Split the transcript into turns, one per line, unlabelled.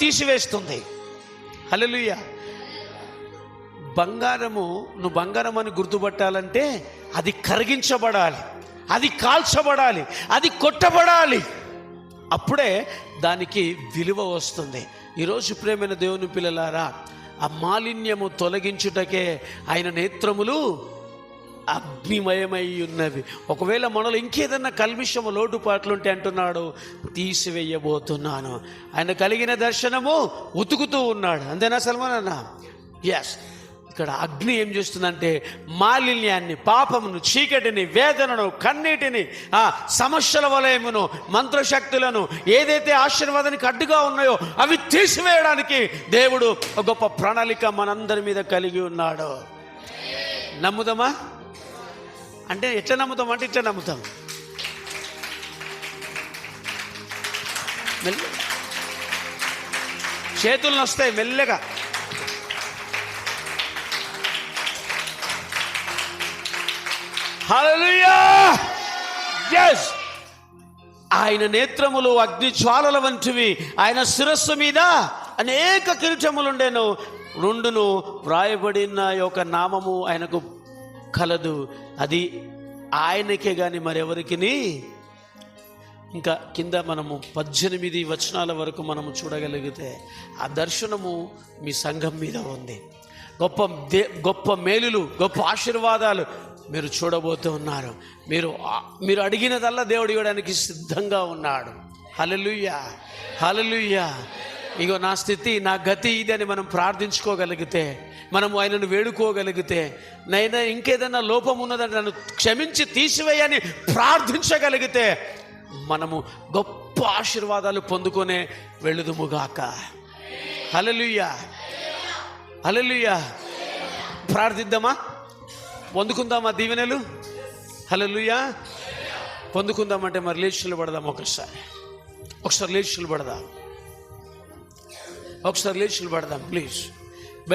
తీసివేస్తుంది. హలలుయ బంగారము నువ్వు బంగారం అని గుర్తుపట్టాలంటే అది కరిగించబడాలి అది కాల్చబడాలి అది కొట్టబడాలి. అప్పుడే దానికి విలువ వస్తుంది. ఈరోజు ప్రేమైన దేవుని పిల్లలారా ఆ మాలిన్యము తొలగించుటకే ఆయన నేత్రములు అగ్నిమయమై ఉన్నవి ఒకవేళ మనలో ఇంకేదన్నా కల్మిషము లోటుపాట్లు ఉంటే అంటున్నాడు తీసివేయబోతున్నాను. ఆయన కలిగిన దర్శనము ఉతుకుతూ ఉన్నాడు. అంతేనా సల్మాన్ అన్న? ఎస్ ఇక్కడ అగ్ని ఏం చేస్తుందంటే మాలిన్యాన్ని పాపమును చీకటిని వేదనను కన్నీటిని ఆ సమస్యల వలయమును మంత్రశక్తులను ఏదైతే ఆశీర్వాదానికి అడ్డుగా ఉన్నాయో అవి తీసివేయడానికి దేవుడు ఒక గొప్ప ప్రణాళిక మనందరి మీద కలిగి ఉన్నాడు. నమ్ముదమా? అంటే ఎట్లా నమ్ముతాం అంటే ఇట్లా నమ్ముతాం. చేతులను చేతులు మెల్లగా. హల్లెలూయా! ఆయన నేత్రములు అగ్ని జ్వాలల వంటివి. ఆయన శిరస్సు మీద అనేక కిరీటములుండెను. రెండును వ్రాయబడిన యొక్క నామము ఆయనకు కలదు. అది ఆయనకే కానీ మరెవరికి ఇంకా కింద మనము పద్దెనిమిది వచనాల వరకు మనము చూడగలిగితే ఆ దర్శనము మీ సంఘం మీద ఉంది. గొప్ప దే గొప్ప మేలులు గొప్ప ఆశీర్వాదాలు మీరు చూడబోతూ ఉన్నారు. మీరు మీరు అడిగినదల్లా దేవుడు ఇవ్వడానికి సిద్ధంగా ఉన్నాడు. హలలుయ్యా హలలుయ్యా ఇగో నా స్థితి నా గతి ఇది అని మనం ప్రార్థించుకోగలిగితే మనము ఆయనను వేడుకోగలిగితే నైనా ఇంకేదైనా లోపం ఉన్నదని నన్ను క్షమించి తీసివేయని ప్రార్థించగలిగితే మనము గొప్ప ఆశీర్వాదాలు పొందుకొనే వెళ్ళుదుముగాక హలలుయ్యా హలలుయ్యా ప్రార్థిద్దామా? పొందుకుందామా దీవెనలు? హలలుయ్యా పొందుకుందామంటే మరి లేచులు పడదాం ఒకసారి. ఒకసారి లేచులు పడదాం ఒకసారి లేచి పడదాం ప్లీజ్